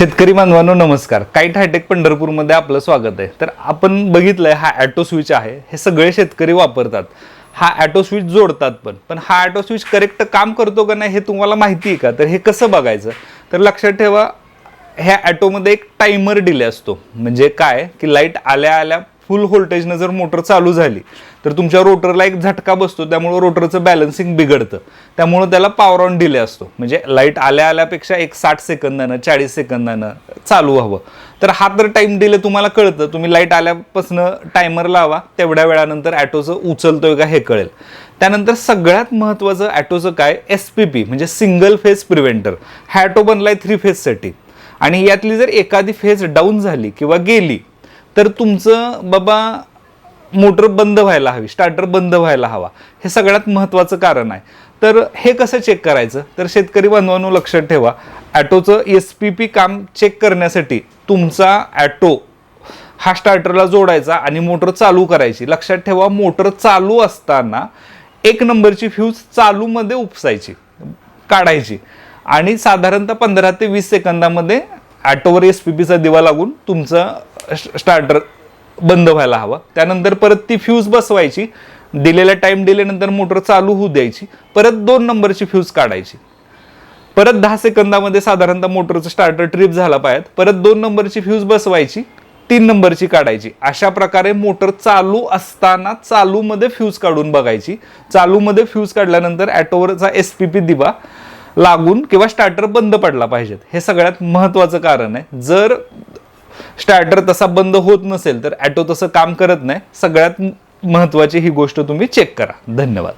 शेतकरी बांधवांनो नमस्कार. काईट हायटेक पंढरपूरमध्ये आपलं स्वागत आहे. तर आपण बघितलंय हा ॲटो स्विच आहे. हे सगळे शेतकरी वापरतात. हा ॲटो स्विच जोडतात पण. पण हा ॲटो स्विच करेक्ट काम करतो का नाही हे तुम्हाला माहिती आहे का? तर हे कसं बघायचं? तर लक्षात ठेवा ह्या ॲटोमध्ये एक टायमर डिले असतो. म्हणजे काय? की लाइट आल्या आल्या फुल व्होल्टेजनं जर मोटर चालू झाली तर तुमच्या रोटरला एक झटका बसतो त्यामुळं रोटरचं बॅलन्सिंग बिघडतं. त्यामुळं त्याला पॉवर ऑन डिले असतो. म्हणजे लाइट आल्या आल्यापेक्षा एक साठ सेकंदानं चाळीस सेकंदानं चालू हवं. तर हा तर टाईम डिले तुम्हाला कळतं. तुम्ही लाइट आल्यापासून टायमर लावा तेवढ्या वेळानंतर ॲटोचं उचलतोय का हे कळेल. त्यानंतर सगळ्यात महत्त्वाचं ॲटोचं काय? एस पी पी म्हणजे सिंगल फेज प्रिव्हेंटर हा ॲटो बनलाय थ्री फेजसाठी आणि यातली जर एखादी फेज डाऊन झाली किंवा गेली तर तुमचं बाबा मोटर बंद व्हायला हवी स्टार्टर बंद व्हायला हवा. हे सगळ्यात महत्त्वाचं कारण आहे. तर हे कसं चेक करायचं? तर शेतकरी बांधवांनो लक्षात ठेवा ॲटोचं एस पी पी काम चेक करण्यासाठी तुमचा ॲटो हा स्टार्टरला जोडायचा आणि मोटर चालू करायची. लक्षात ठेवा मोटर चालू असताना एक नंबरची फ्यूज चालूमध्ये उपसायची काढायची. आणि साधारणतः पंधरा ते वीस सेकंदामध्ये ॲटोवर एस पी पीचा दिवा लागून तुमचा स्टार्टर बंद व्हायला हवा. त्यानंतर परत ती फ्यूज बसवायची. दिलेल्या टाइम दिल्यानंतर मोटर चालू होऊ द्यायची. परत दोन नंबरची फ्यूज काढायची. परत दहा सेकंदामध्ये साधारणतः मोटरचं स्टार्टर ट्रिप झाला पाहिजे परत दोन नंबरची फ्यूज बसवायची. तीन नंबरची काढायची. अशा प्रकारे मोटर चालू असताना चालूमध्ये फ्यूज काढून बघायची. चालूमध्ये फ्यूज काढल्यानंतर ॲटोवरचा एस पी पी दिवा लागून किंवा स्टार्टर बंद पडला पाहिजेत. हे सगळ्यात महत्त्वाचं कारण आहे. जर स्टार्टर तसा बंद होत नसेल तर ॲटो तसं काम करत नाही. सगळ्यात महत्त्वाची ही गोष्ट तुम्ही चेक करा. धन्यवाद.